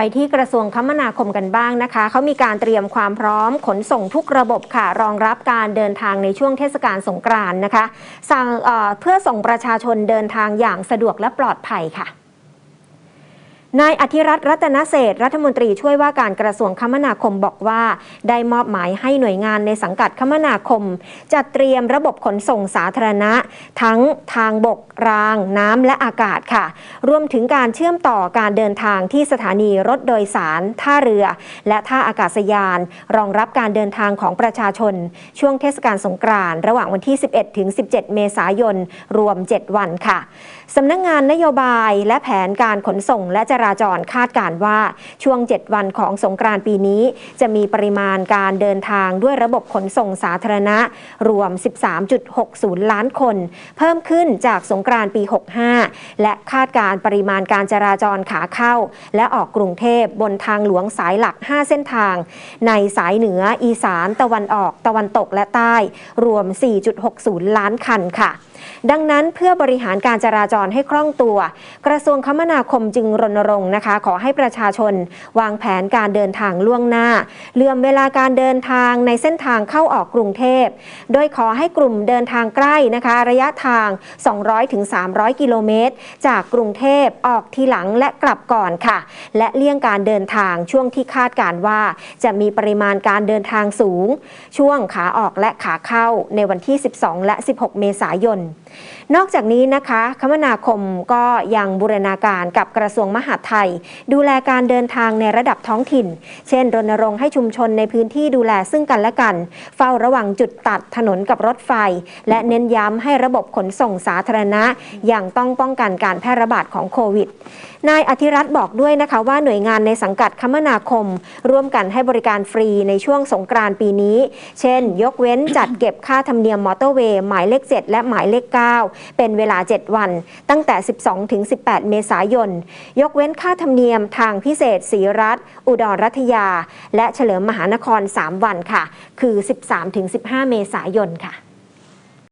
ไปที่กระทรวงคมนาคมกันบ้างนะคะ เขามีการเตรียมความพร้อมขนส่งทุกระบบค่ะ รองรับการเดินทางในช่วงเทศกาลสงกรานต์นะคะสั่งเเพื่อส่งประชาชนเดินทางอย่างสะดวกและปลอดภัยค่ะ นายอธิรัตน์รัตนเศษรัฐมนตรีช่วยว่าการกระทรวงคมนาคมบอกว่า ได้มอบหมายให้หน่วยงานในสังกัดคมนาคม จัดเตรียมระบบขนส่งสาธารณะ ทั้งทางบก ราง น้ำและอากาศค่ะ รวมถึงการเชื่อมต่อการเดินทางที่สถานีรถโดยสาร ท่าเรือ และท่าอากาศยาน รองรับการเดินทางของประชาชน ช่วงเทศกาลสงกรานต์ระหว่างวันที่ 11 ถึง 17 เมษายน รวม 7 วันค่ะสำนักงงานนโยบายและแผนการขนส่งและจราจรคาดการว่าช่วง 7 วันของสงกรานต์ปีนี้ จะมีปริมาณการเดินทางด้วยระบบขนส่งสาธารณะ รวม 13.60 ล้านคน เพิ่มขึ้นจากสงกรานต์ปี 65 และคาดการปริมาณการจราจรขาเข้า และออกกรุงเทพบนทางหลวงสายหลัก 5 เส้นทาง ในสายเหนืออีสานตะวันออก ตะวันตกและใต้ รวม 4.60 ล้านคันค่ะดังนั้นเพื่อบริหารการจราจรให้คล่องตัว กระทรวงคมนาคมจึงรณรงค์นะคะ ขอให้ประชาชนวางแผนการเดินทางล่วงหน้าเลื่อมเวลาการเดินทางในเส้นทางเข้าออกกรุงเทพ โดยขอให้กลุ่มเดินทางใกล้นะคะ ระยะทาง 200-300 กิโลเมตร จากกรุงเทพออกทีหลังและกลับก่อนค่ะ และเลี่ยงการเดินทางช่วงที่คาดการว่า จะมีปริมาณการเดินทางสูง ช่วงขาออกและขาเข้าในวันที่ 12 และ 16 เมษายน นอกจากนี้นะคะ คมนาคมก็ยังบูรณาการกับกระทรวงมหาดไทย ดูแลการเดินทางในระดับท้องถิ่น เช่น รณรงค์ให้ชุมชนในพื้นที่ดูแลซึ่งกันและกัน เฝ้าระวังจุดตัดถนนกับรถไฟ และเน้นย้ำให้ระบบขนส่งสาธารณะ อย่างต้องป้องกันการแพร่ระบาดของโควิด นายอธิรัตน์บอกด้วยนะคะว่าหน่วยงานในสังกัดคมนาคม ร่วมกันให้บริการฟรีในช่วงสงกรานต์ปีนี้ เช่น ยกเว้นจัดเก็บค่าธรรมเนียมมอเตอร์เวย์หมายเลข 7 และหมายเลข 9 เป็นเวลา 7 วัน ตั้งแต่ 12 ถึง 18 เมษายน ยกเว้นค่าธรรมเนียมทางพิเศษศรีรัฐ อุดรรัตยา และเฉลิมมหานคร 3 วันค่ะ คือ 13ถึง15 เมษายนค่ะ